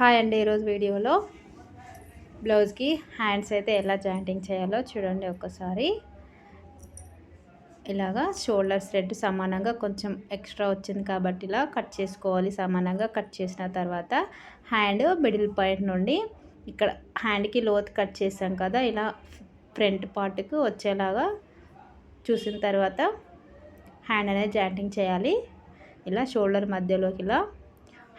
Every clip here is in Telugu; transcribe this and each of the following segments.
హాయ్ అండి ఈరోజు వీడియోలో బ్లౌజ్కి హ్యాండ్స్ అయితే ఎలా జాయింటింగ్ చేయాలో చూడండి ఒక్కసారి. ఇలాగా షోల్డర్స్ రెడ్ సమానంగా కొంచెం ఎక్స్ట్రా వచ్చింది కాబట్టి ఇలా కట్ చేసుకోవాలి. సమానంగా కట్ చేసిన తర్వాత హ్యాండ్ మిడిల్ పాయింట్ నుండి ఇక్కడ హ్యాండ్కి లోతు కట్ చేసాం కదా ఇలా ఫ్రంట్ పార్ట్కి వచ్చేలాగా చూసిన తర్వాత హ్యాండ్ అనేది జాయింటింగ్ చేయాలి. ఇలా షోల్డర్ మధ్యలోకి ఇలా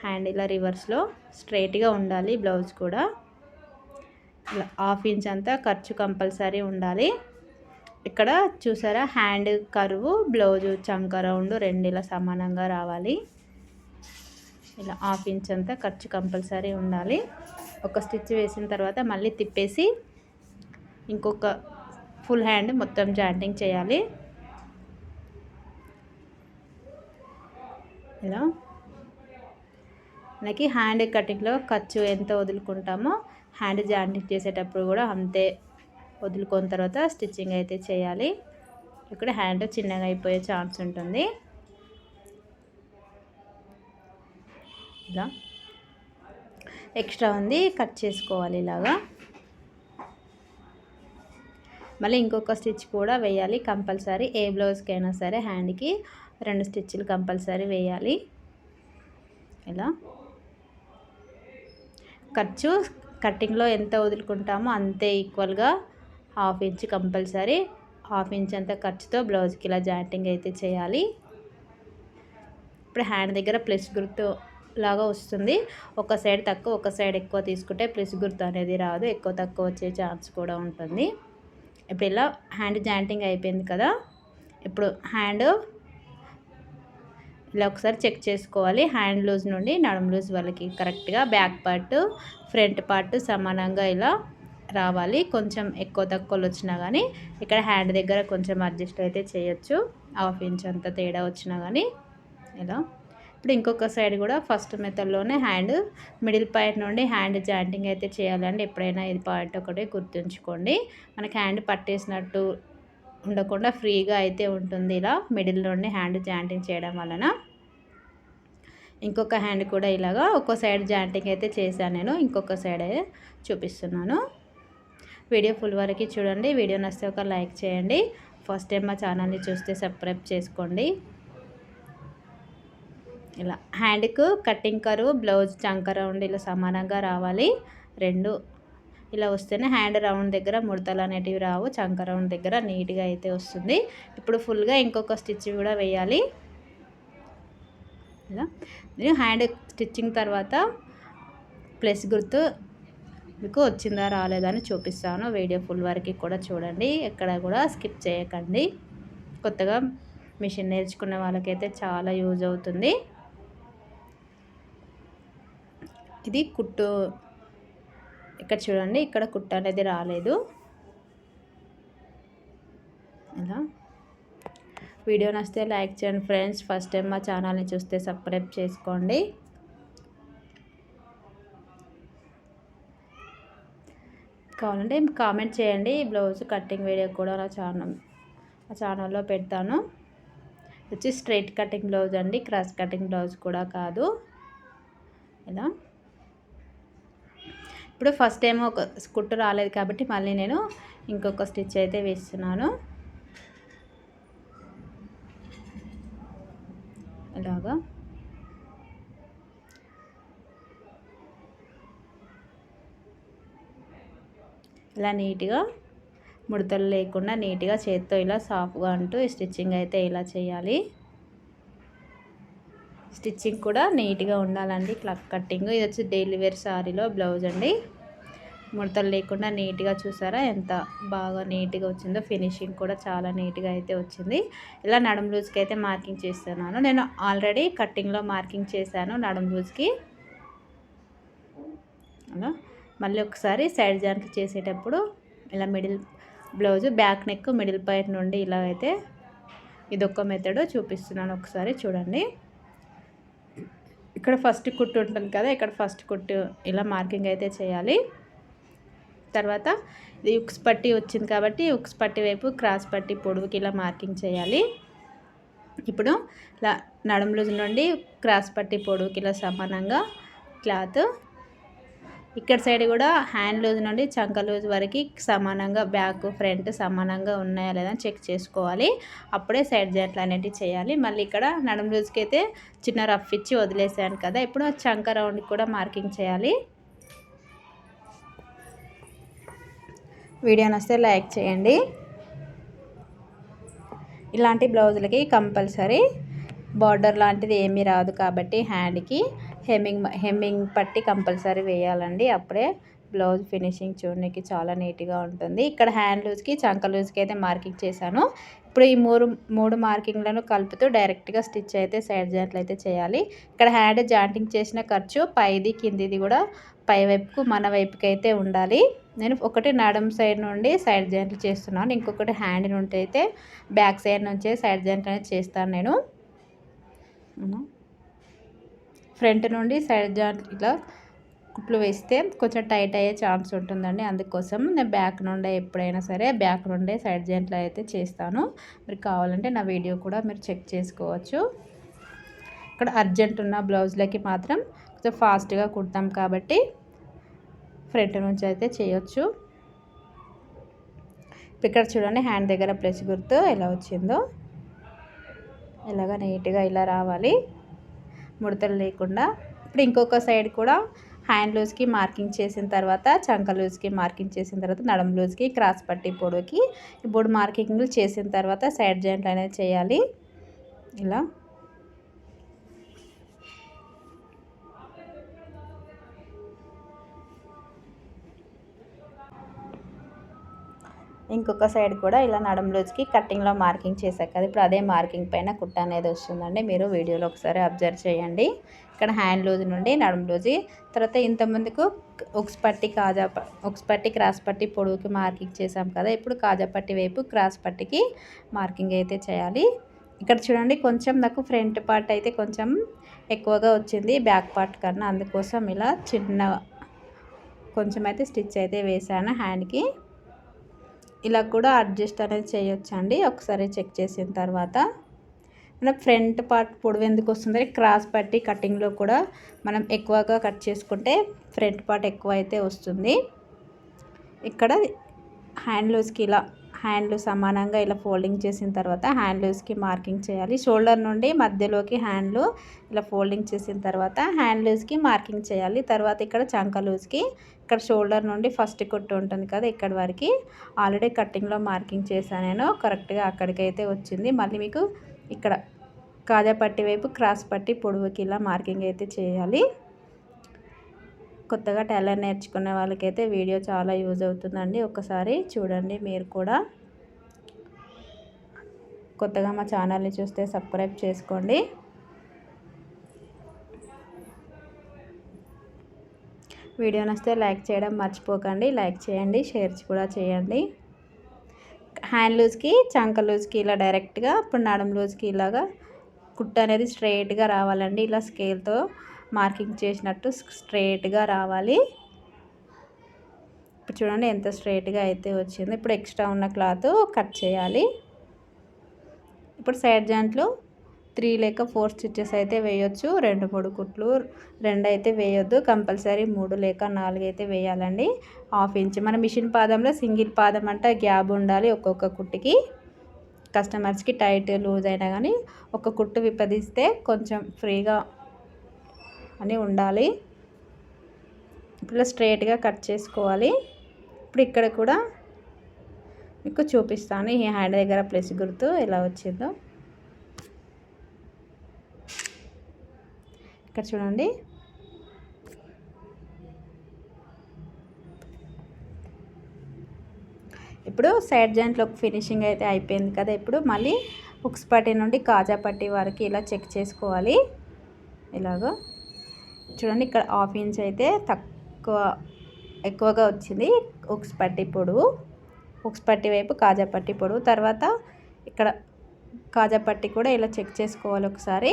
హ్యాండ్ ఇలా రివర్స్లో స్ట్రైట్గా ఉండాలి బ్లౌజ్ కూడా. ఇలా హాఫ్ ఇంచ్ అంతా ఖర్చు కంపల్సరీ ఉండాలి. ఇక్కడ చూసారా హ్యాండ్ కరువు బ్లౌజు చంక రౌండ్ రెండు ఇలా సమానంగా రావాలి. ఇలా హాఫ్ ఇంచ్ అంతా ఖర్చు కంపల్సరీ ఉండాలి. ఒక స్టిచ్ వేసిన తర్వాత మళ్ళీ తిప్పేసి ఇంకొక ఫుల్ హ్యాండ్ మొత్తం జాయింటింగ్ చేయాలి. ఇలా మనకి హ్యాండ్ కటింగ్లో ఖర్చు ఎంత వదులుకుంటామో హ్యాండ్ జాయింట్ చేసేటప్పుడు కూడా అంతే వదులుకున్న తర్వాత స్టిచ్చింగ్ అయితే చేయాలి. ఇక్కడ హ్యాండ్ చిన్నగా అయిపోయే ఛాన్స్ ఉంటుంది. ఇలా ఎక్స్ట్రా ఉంది కట్ చేసుకోవాలి ఇలాగా. మళ్ళీ ఇంకొక స్టిచ్ కూడా వేయాలి కంపల్సరీ. ఏ బ్లౌజ్కి అయినా సరే హ్యాండ్కి రెండు స్టిచ్లు కంపల్సరీ వేయాలి. ఇలా ఖర్చు కటింగ్లో ఎంత వదులుకుంటామో అంతే ఈక్వల్గా half inch compulsory. Half inch అంత ఖర్చుతో బ్లౌజ్కి ఇలా జాయింటింగ్ అయితే చేయాలి. ఇప్పుడు హ్యాండ్ దగ్గర ప్లస్ గుర్తు లాగా వస్తుంది. ఒక సైడ్ తక్కువ ఒక సైడ్ ఎక్కువ తీసుకుంటే ప్లస్ గుర్తు అనేది రాదు. ఎక్కువ తక్కువ వచ్చే ఛాన్స్ కూడా ఉంటుంది. ఇప్పుడు ఇలా హ్యాండ్ జాయింటింగ్ అయిపోయింది కదా. ఇప్పుడు హ్యాండ్ ఇలా ఒకసారి చెక్ చేసుకోవాలి. హ్యాండ్ లూజ్ నుండి నడుము లూజ్ వాళ్ళకి కరెక్ట్గా బ్యాక్ పార్ట్ ఫ్రంట్ పార్ట్ సమానంగా ఇలా రావాలి. కొంచెం ఎక్కువ తక్కువలు వచ్చినా కానీ ఇక్కడ హ్యాండ్ దగ్గర కొంచెం అడ్జస్ట్ అయితే చేయొచ్చు. హాఫ్ ఇంచ్ అంత తేడా వచ్చినా కానీ ఇలా. ఇప్పుడు ఇంకొక సైడ్ కూడా ఫస్ట్ మెథడ్లోనే హ్యాండ్ మిడిల్ పాయింట్ నుండి హ్యాండ్ జాయింటింగ్ అయితే చేయాలండి. ఎప్పుడైనా ఇది పాయింట్ ఒకటే గుర్తుంచుకోండి. మనకి హ్యాండ్ పట్టేసినట్టు ఉండకుండా ఫ్రీగా అయితే ఉంటుంది ఇలా మిడిల్ నుండి హ్యాండ్ జాయింటింగ్ చేయడం వలన. ఇంకొక హ్యాండ్ కూడా ఇలాగా ఒక్కో సైడ్ జాయింటింగ్ అయితే చేశాను నేను ఇంకొక సైడ్ చూపిస్తున్నాను. వీడియో ఫుల్ వరకు చూడండి వీడియో నచ్చితే ఒక లైక్ చేయండి ఫస్ట్ టైం మా ఛానల్ని చూస్తే సబ్స్క్రైబ్ చేసుకోండి. ఇలా హ్యాండ్కు కటింగ్ కరువు బ్లౌజ్ చంకర రౌండ్ ఇలా సమానంగా రావాలి రెండు ఇలా వస్తేనే హ్యాండ్ రౌండ్ దగ్గర ముడతలు అనేటివి రావు చంక రౌండ్ దగ్గర నీట్గా అయితే వస్తుంది. ఇప్పుడు ఫుల్గా ఇంకొక స్టిచ్ కూడా వేయాలి. ఇలా. నేను హ్యాండ్ స్టిచ్చింగ్ తర్వాత ప్లస్ గుర్తు మీకు వచ్చిందా రాలేదా అని చూపిస్తాను. వీడియో ఫుల్ వరకు కూడా చూడండి. ఎక్కడ కూడా స్కిప్ చేయకండి. కొత్తగా మిషన్ నేర్చుకున్న వాళ్ళకైతే చాలా యూజ్ అవుతుంది. ఇది కుట్టు ఇక్కడ చూడండి ఇక్కడ కుట్ట అనేది రాలేదు. ఇలా. వీడియో నచ్చితే లైక్ చేయండి ఫ్రెండ్స్. ఫస్ట్ టైం మా ఛానల్ని చూస్తే సబ్స్క్రైబ్ చేసుకోండి. కావాలంటే కామెంట్ చేయండి. బ్లౌజ్ కటింగ్ వీడియో కూడా నా ఛానల్ ఆ ఛానల్లో పెడతాను. వచ్చి స్ట్రైట్ కటింగ్ బ్లౌజ్ అండి క్రాస్ కటింగ్ బ్లౌజ్ కూడా కాదు. ఇలా. ఇప్పుడు ఫస్ట్ టైం ఒక కుట్టు రాలేదు కాబట్టి మళ్ళీ నేను ఇంకొక స్టిచ్ అయితే వేస్తున్నాను. ఇలాగా. ఇలా నీట్గా ముడతలు లేకుండా నీట్గా చేత్తో ఇలా సాఫ్గా అంటూ స్టిచ్చింగ్ అయితే ఇలా చేయాలి. స్టిచ్చింగ్ కూడా నీట్గా ఉండాలండి. క్లక్ కట్టింగ్. ఇది వచ్చి డైలీ వేర్ శారీలో బ్లౌజ్ అండి. ముడతలు లేకుండా నీట్గా చూసారా? ఎంత బాగా నీట్గా వచ్చిందో. ఫినిషింగ్ కూడా చాలా నీట్గా అయితే వచ్చింది. ఇలా నడుం లూజ్కి అయితే మార్కింగ్ చేస్తున్నాను. నేను ఆల్రెడీ కట్టింగ్లో మార్కింగ్ చేశాను నడుం లూజ్కి. అలా మళ్ళీ ఒకసారి సైడ్ జాన్కి చేసేటప్పుడు ఇలా middle blouse back neck middle point నుండి ఇలా అయితే ఇదొక మెథడ్ చూపిస్తున్నాను ఒకసారి చూడండి. ఇక్కడ ఫస్ట్ కుట్టు ఉంటుంది కదా ఇక్కడ ఫస్ట్ కుట్టు ఇలా మార్కింగ్ అయితే చేయాలి. తర్వాత ఇది ఉక్స్ పట్టి వచ్చింది కాబట్టి ఉక్స్ పట్టి వైపు క్రాస్ పట్టి పొడవుకి ఇలా మార్కింగ్ చేయాలి. ఇప్పుడు ఇలా నడుము నుండి క్రాస్ పట్టి పొడవుకి ఇలా సమానంగా క్లాత్ ఇక్కడ సైడ్ కూడా హ్యాండ్ లూజ్ నుండి చంక లూజ్ వరకు సమానంగా బ్యాక్ ఫ్రంట్ సమానంగా ఉన్నాయా లేదా చెక్ చేసుకోవాలి. అప్పుడే సైడ్ జాయింట్లు అనేటివి చేయాలి. మళ్ళీ ఇక్కడ నడుం లూజ్కి అయితే చిన్న రఫ్ ఇచ్చి వదిలేసాను కదా. ఇప్పుడు చంక రౌండ్కి కూడా మార్కింగ్ చేయాలి. వీడియో నస్తే లైక్ చేయండి. ఇలాంటి బ్లౌజులకి కంపల్సరీ బార్డర్ లాంటిది ఏమీ రాదు కాబట్టి హ్యాండ్కి. హెమ్మింగ్ హెమ్మింగ్ పట్టి కంపల్సరీ వేయాలండి. అప్పుడే బ్లౌజ్ ఫినిషింగ్ చూడడానికి చాలా నీట్గా ఉంటుంది. ఇక్కడ హ్యాండ్ లూజ్కి చంక లూజ్కి అయితే మార్కింగ్ చేశాను. ఇప్పుడు ఈ మూడు మూడు మార్కింగ్లను కలుపుతూ డైరెక్ట్గా స్టిచ్ అయితే సైడ్ జాయింట్లు అయితే చేయాలి. ఇక్కడ హ్యాండ్ జాయింటింగ్ చేసిన ఖర్చు పైది కిందిది కూడా పై వైపుకు మన వైపుకి అయితే ఉండాలి. నేను ఒకటి నడం సైడ్ నుండి సైడ్ జాయింట్లు చేస్తున్నాను. ఇంకొకటి హ్యాండ్ నుండి అయితే బ్యాక్ సైడ్ నుంచి సైడ్ జాయింట్ అనేది చేస్తాను నేను. ఫ్రంట్ నుండి సైడ్ జాయింట్ ఇలా కుట్లు వేస్తే కొంచెం టైట్ అయ్యే ఛాన్స్ ఉంటుందండి. అందుకోసం నేను బ్యాక్ నుండే ఎప్పుడైనా సరే బ్యాక్ నుండే సైడ్ జాయింట్లు అయితే చేస్తాను. మీరు కావాలంటే నా వీడియో కూడా మీరు చెక్ చేసుకోవచ్చు. ఇక్కడ అర్జెంట్ ఉన్న బ్లౌజ్లకి మాత్రం కొంచెం ఫాస్ట్గా కుడతాం కాబట్టి ఫ్రంట్ నుంచి అయితే చేయొచ్చు. ఇక్కడ చూడండి హ్యాండ్ దగ్గర ప్లస్ గుర్తు ఎలా వచ్చిందో. ఇలాగ నీట్గా ఇలా రావాలి. ముడతలు లేకుండా. ఇప్పుడు ఇంకొక సైడ్ కూడా హ్యాండ్ లూజ్కి మార్కింగ్ చేసిన తర్వాత చంక లూజ్కి మార్కింగ్ చేసిన తర్వాత నడం లూజ్కి క్రాస్ పట్టి పొడవుకి ఇప్పుడు మార్కింగ్లు చేసిన తర్వాత సైడ్ జాయింట్ అనేది చేయాలి. ఇలా. ఇంకొక సైడ్ కూడా ఇలా నడం లూజ్కి కట్టింగ్లో మార్కింగ్ చేశాక కదా ఇప్పుడు అదే మార్కింగ్ పైన కుట్ట అనేది వస్తుందండి. మీరు వీడియోలో ఒకసారి అబ్జర్వ్ చేయండి. ఇక్కడ హ్యాండ్ లూజ్ నుండి నడుము లూజి. తర్వాత ఇంతమందికు ఉక్స్ పట్టి కాజా ఉక్స్ పట్టి క్రాస్ పట్టి పొడవుకి మార్కింగ్ చేసాం కదా. ఇప్పుడు కాజా పట్టి వైపు క్రాస్ పట్టికి మార్కింగ్ అయితే చేయాలి. ఇక్కడ చూడండి కొంచెం నాకు ఫ్రంట్ పార్ట్ అయితే కొంచెం ఎక్కువగా వచ్చింది బ్యాక్ పార్ట్ కన్నా. అందుకోసం ఇలా చిన్న కొంచెం అయితే స్టిచ్ అయితే వేసాను హ్యాండ్కి. ఇలా కూడా అడ్జస్ట్ అనేది చేయొచ్చండి. ఒకసారి చెక్ చేసిన తర్వాత. మన ఫ్రంట్ పార్ట్ పొడవు ఎందుకు వస్తుంది క్రాస్ పట్టి కటింగ్లో కూడా మనం ఎక్కువగా కట్ చేసుకుంటే ఫ్రంట్ పార్ట్ ఎక్కువ అయితే వస్తుంది. ఇక్కడ హ్యాండ్ లూజ్కి ఇలా హ్యాండ్లు సమానంగా ఇలా ఫోల్డింగ్ చేసిన తర్వాత హ్యాండ్లూస్కి మార్కింగ్ చేయాలి. షోల్డర్ నుండి మధ్యలోకి హ్యాండ్లు ఇలా ఫోల్డింగ్ చేసిన తర్వాత హ్యాండ్లూస్కి మార్కింగ్ చేయాలి. తర్వాత ఇక్కడ చంక లూజ్కి ఇక్కడ షోల్డర్ నుండి ఫస్ట్ కుట్టు ఉంటుంది కదా ఇక్కడ వరకు. ఆల్రెడీ కట్టింగ్లో మార్కింగ్ చేశాను నేను. కరెక్ట్గా అక్కడికైతే వచ్చింది. మళ్ళీ మీకు ఇక్కడ కాజా పట్టి వైపు క్రాస్ పట్టి పొడవుకి ఇలా మార్కింగ్ అయితే చేయాలి. కొత్తగా టైలర్ నేర్చుకునే వాళ్ళకైతే వీడియో చాలా యూజ్ అవుతుందండి. ఒకసారి చూడండి మీరు కూడా. కొత్తగా మా ఛానల్ని చూస్తే సబ్స్క్రైబ్ చేసుకోండి. వీడియో నస్తే లైక్ చేయడం మర్చిపోకండి. లైక్ చేయండి షేర్ కూడా చేయండి. హ్యాండ్ లూజ్కి చంక లూజ్కి ఇలా డైరెక్ట్గా ఇప్పుడు నడం లూజ్కి ఇలాగా కుట్ట అనేది స్ట్రైట్గా రావాలండి. ఇలా స్కేల్తో మార్కింగ్ చేసినట్టు స్ట్రేట్గా రావాలి. ఇప్పుడు చూడండి ఎంత స్ట్రేట్గా అయితే వచ్చింది. ఇప్పుడు ఎక్స్ట్రా ఉన్న క్లాత్ కట్ చేయాలి. ఇప్పుడు సైడ్ జాయింట్లు త్రీ లేక ఫోర్ స్టిచ్చెస్ అయితే వేయొచ్చు. రెండు మూడు కుట్లు రెండు అయితే వేయొద్దు. కంపల్సరీ మూడు లేక నాలుగు అయితే వేయాలండి. Half inch. మన మిషన్ పాదంలో సింగిల్ పాదం అంటే గ్యాప్ ఉండాలి ఒక్కొక్క కుట్టుకి. కస్టమర్స్కి టైట్ లూజ్ అయినా కానీ ఒక కుట్టు విప్పదీస్తే కొంచెం ఫ్రీగా అని ఉండాలి. ఇప్పుడు స్ట్రైట్గా కట్ చేసుకోవాలి. ఇప్పుడు ఇక్కడ కూడా మీకు చూపిస్తాను. ఈ హ్యాండ్ దగ్గర ప్లస్ గుర్తు ఎలా వచ్చిందో. ఇక్కడ చూడండి. ఇప్పుడు సైడ్ జాయింట్లో ఫినిషింగ్ అయితే అయిపోయింది కదా. ఇప్పుడు మళ్ళీ ఉక్స్ పట్టి నుండి కాజా పట్టి వరకు ఇలా చెక్ చేసుకోవాలి. ఇలాగో. చూడండి ఇక్కడ హాఫ్ ఇంచ్ అయితే తక్కువ ఎక్కువగా వచ్చింది. ఉక్స్ పట్టి పొడువు ఉక్స్ పట్టి వైపు కాజా పట్టి పొడువు తర్వాత ఇక్కడ కాజా పట్టి కూడా ఇలా చెక్ చేసుకోవాలి ఒకసారి.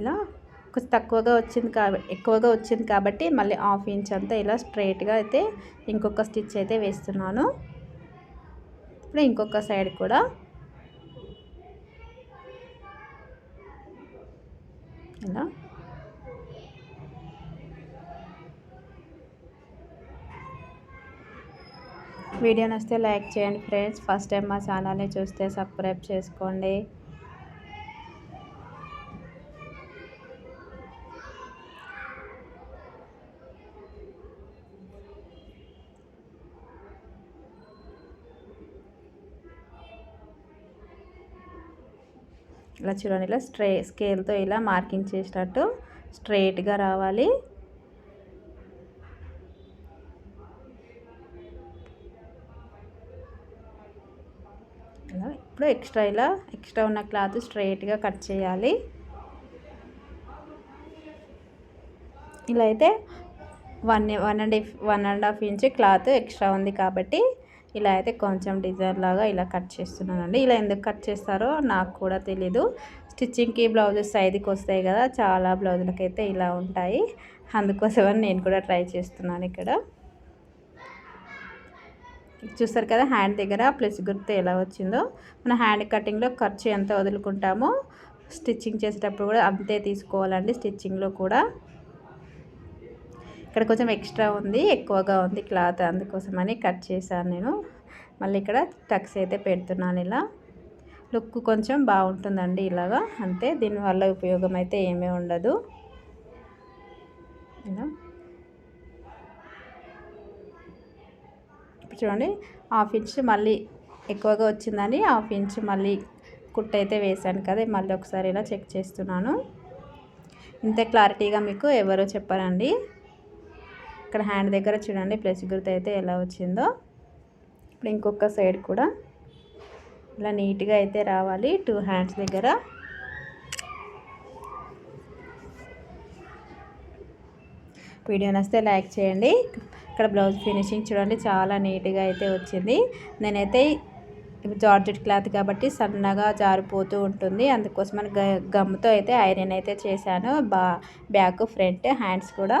ఇలా కొంచెం తక్కువగా వచ్చింది కాబట్టి ఎక్కువగా వచ్చింది కాబట్టి మళ్ళీ హాఫ్ ఇంచ్ అంతా ఇలా స్ట్రైట్గా అయితే ఇంకొక స్టిచ్ అయితే వేస్తున్నాను. ఇప్పుడు ఇంకొక సైడ్ కూడా. ఇలా వీడియో నచ్చితే లైక్ చేయండి ఫ్రెండ్స్. ఫస్ట్ టైం మా ఛానల్ని చూస్తే సబ్స్క్రైబ్ చేసుకోండి. ఇలా చూడండి ఇలా స్ట్రే స్కేల్తో ఇలా మార్కింగ్ చేసినట్టు స్ట్రైట్గా రావాలి. ఇలా ఇప్పుడు ఎక్స్ట్రా ఇలా ఎక్స్ట్రా ఉన్న క్లాత్ స్ట్రైట్గా కట్ చేయాలి. ఇలా అయితే one one and one and half inch cloth extra ఉంది కాబట్టి ఇలా అయితే కొంచెం డిజైన్ లాగా ఇలా కట్ చేస్తున్నానండి. ఇలా ఎందుకు కట్ చేస్తారో నాకు కూడా తెలీదు. స్టిచ్చింగ్కి బ్లౌజెస్ ఐదుకి వస్తాయి కదా చాలా బ్లౌజులకి అయితే ఇలా ఉంటాయి. అందుకోసమని నేను కూడా ట్రై చేస్తున్నాను ఇక్కడ. చూస్తారు కదా హ్యాండ్ దగ్గర ప్లస్ గుర్తు ఎలా వచ్చిందో. మన హ్యాండ్ కటింగ్లో ఖర్చు ఎంత వదులుకుంటామో స్టిచ్చింగ్ చేసేటప్పుడు కూడా అంతే తీసుకోవాలండి స్టిచ్చింగ్లో కూడా. ఇక్కడ కొంచెం ఎక్స్ట్రా ఉంది ఎక్కువగా ఉంది క్లాత్ అందుకోసమని కట్ చేశాను నేను. మళ్ళీ ఇక్కడ టక్స్ అయితే పెడుతున్నాను ఇలా. లుక్ కొంచెం బాగుంటుందండి ఇలాగా అంతే. దీనివల్ల ఉపయోగం అయితే ఏమీ ఉండదు. ఇలా. చూడండి హాఫ్ ఇంచ్ మళ్ళీ ఎక్కువగా వచ్చిందని హాఫ్ ఇంచ్ మళ్ళీ కుట్ట అయితే వేసాను కదా మళ్ళీ ఒకసారి ఇలా చెక్ చేస్తున్నాను. ఇంత క్లారిటీగా మీకు ఎవరో చెప్పారండి. ఇక్కడ హ్యాండ్ దగ్గర చూడండి ప్లస్ గుర్తు అయితే ఎలా వచ్చిందో. ఇప్పుడు ఇంకొక సైడ్ కూడా ఇలా నీట్గా అయితే రావాలి టూ హ్యాండ్స్ దగ్గర. వీడియో నస్తే లైక్ చేయండి. ఇక్కడ బ్లౌజ్ ఫినిషింగ్ చూడండి చాలా నీట్గా అయితే వచ్చింది. నేనైతే జార్జెట్ క్లాత్ కాబట్టి సన్నగా జారిపోతూ ఉంటుంది. అందుకోసం గమ్ముతో అయితే ఐరన్ అయితే చేశాను. బా బ్యాక్ ఫ్రంట్ హ్యాండ్స్ కూడా.